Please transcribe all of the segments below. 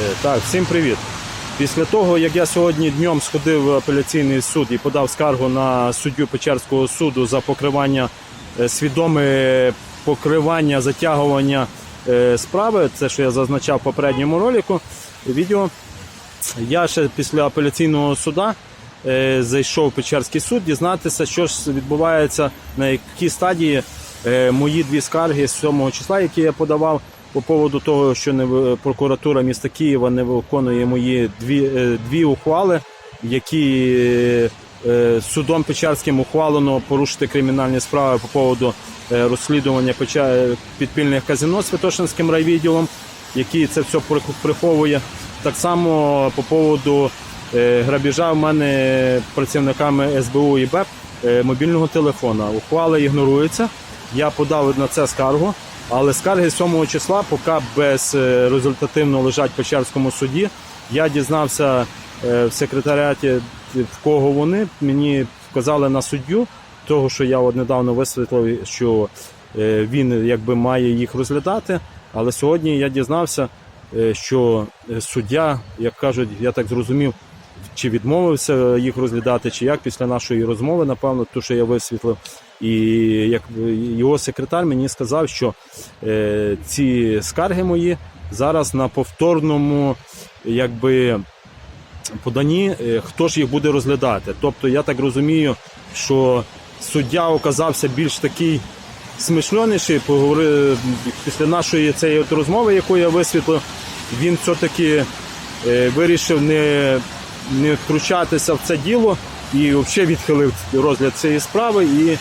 Е, Так, всім привіт. Після того, як я сьогодні днем сходив в апеляційний суд і подав скаргу на суддю Печерського суду за покривання е, свідоме покривання затягування е, справи, це що я зазначав в попередньому ролику, відео. Я ще після апеляційного суда е, зайшов в Печерський суд дізнатися, що ж відбувається, на якій стадії мої дві скарги з 7 числа, які я подавав по поводу того, що не прокуратура міста Києва не виконує мої дві, е, дві ухвали, які е, судом Печерським ухвалено порушити кримінальні справи по поводу е, розслідування підпільних казино Святошинським райвідділом, який це все приховує. Так само по поводу грабіжа в мене працівниками СБУ і БЕП мобільного телефона. Ухвала ігнорується. Я подав на це скаргу, але скарги 7 числа поки безрезультативно лежать в Печерському суді. Я дізнався е, в секретаріаті, в кого вони. Мені вказали на суддю, того, що я от недавно висвітлив, що е, він якби має їх розглядати. Але сьогодні я дізнався, е, що е, суддя, як кажуть, я так зрозумів, чи відмовився їх розглядати, чи як після нашої розмови, напевно, то, що я висвітлив. І як його секретар мені сказав, що е, ці скарги мої зараз на повторному якби, поданні, е, хто ж їх буде розглядати. Тобто я так розумію, що суддя оказався більш такий смишльоніший, поговори після нашої цієї от розмови, яку я висвітлив, він все-таки е, вирішив не, не втручатися в це діло і взагалі відхилив розгляд цієї справи і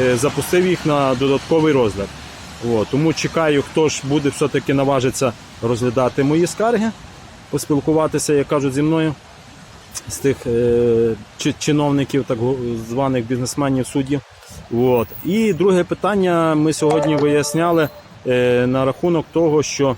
е, запустив їх на додатковий розгляд. От, тому чекаю, хто ж буде все-таки наважитися розглядати мої скарги, поспілкуватися, як кажуть, зі мною з тих е, чиновників, так званих бізнесменів суддів. От. І друге питання ми сьогодні виясняли е, на рахунок того, що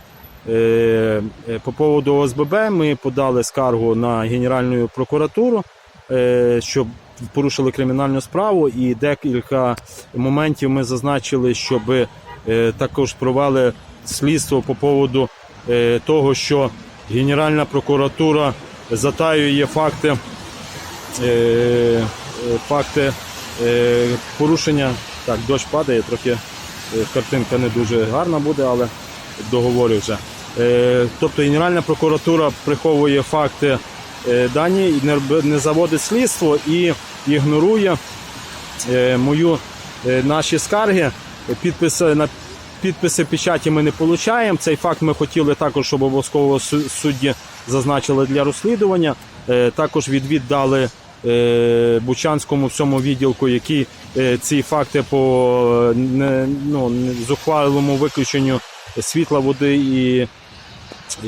по поводу ОСББ ми подали скаргу на Генеральну прокуратуру, е, що порушили кримінальну справу, і декілька моментів ми зазначили, щоб е, також провели слідство по поводу е, того, що Генеральна прокуратура затаює факти, е, е, факти е, порушення. Так, дощ падає, трохи е, картинка не дуже гарна буде, але договорю вже. Е, тобто Генеральна прокуратура приховує факти е, дані, не, заводить слідство і ігнорує е, мою, наші скарги. Підписи на підписи печаті ми не отримуємо. Цей факт ми хотіли також, щоб обов'язково судді зазначили для розслідування. Також відвід дали Бучанському всьому відділку, які ці факти по ну, зухвалому виключенню світла, води і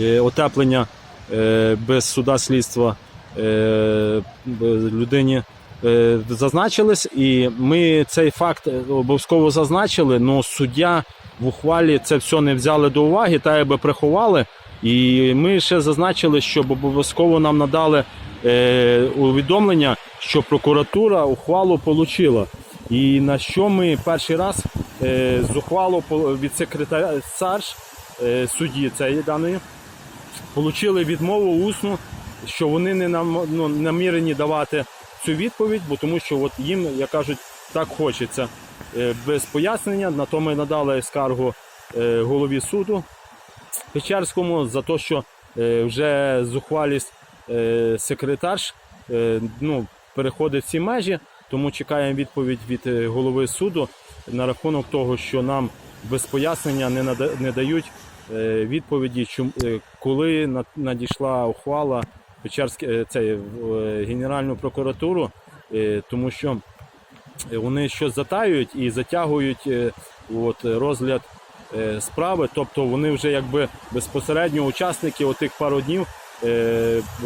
е, отеплення е, без суда слідства е, людині зазначились, і ми цей факт обов'язково зазначили, але суддя в ухвалі це все не взяли до уваги, та якби приховали. І ми ще зазначили, щоб обов'язково нам надали увідомлення, що прокуратура ухвалу отримала. І на що ми перший раз е, з ухвалу по- від секретаря САРШ е, судді цієї даної отримали відмову усну, що вони не нам, ну, намірені давати цю відповідь, бо тому що от їм, як кажуть, так хочеться. Е, Без пояснення, на то ми надали скаргу голові суду Печерському за те, що вже зухвалість секретарш ну, переходить всі межі, тому чекаємо відповідь від е, голови суду на рахунок того, що нам без пояснення не, нада- не дають е, відповіді, чому, е, коли надійшла ухвала Печерське, е, цей, в Генеральну прокуратуру, тому що вони щось затаюють і затягують от, розгляд справи, тобто вони вже якби безпосередньо учасники отих пару днів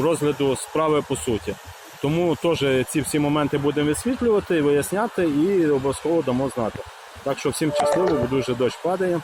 розгляду справи по суті. Тому теж ці всі моменти будемо висвітлювати, виясняти і обов'язково дамо знати. Так що всім щасливо, дуже дощ падає.